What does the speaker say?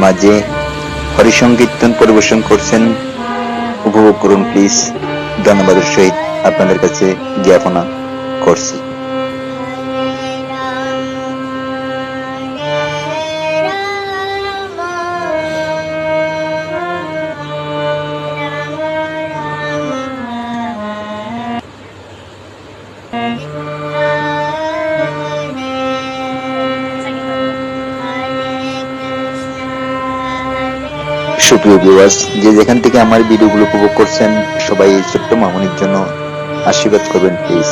মাঝে হরিসংকীর্তন পরিবেশন করছেন উপভোগ করুন প্লিজ ধন্যবাদের সহিত আপনাদের কাছে জ্ঞাপনা করছি। সুপ্রিয় ভিউয়ার্স যে যেখান থেকে আমার ভিডিওগুলো উপভোগ করছেন, সবাই এই ছোট্ট মামনির জন্য আশীর্বাদ করবেন প্লিজ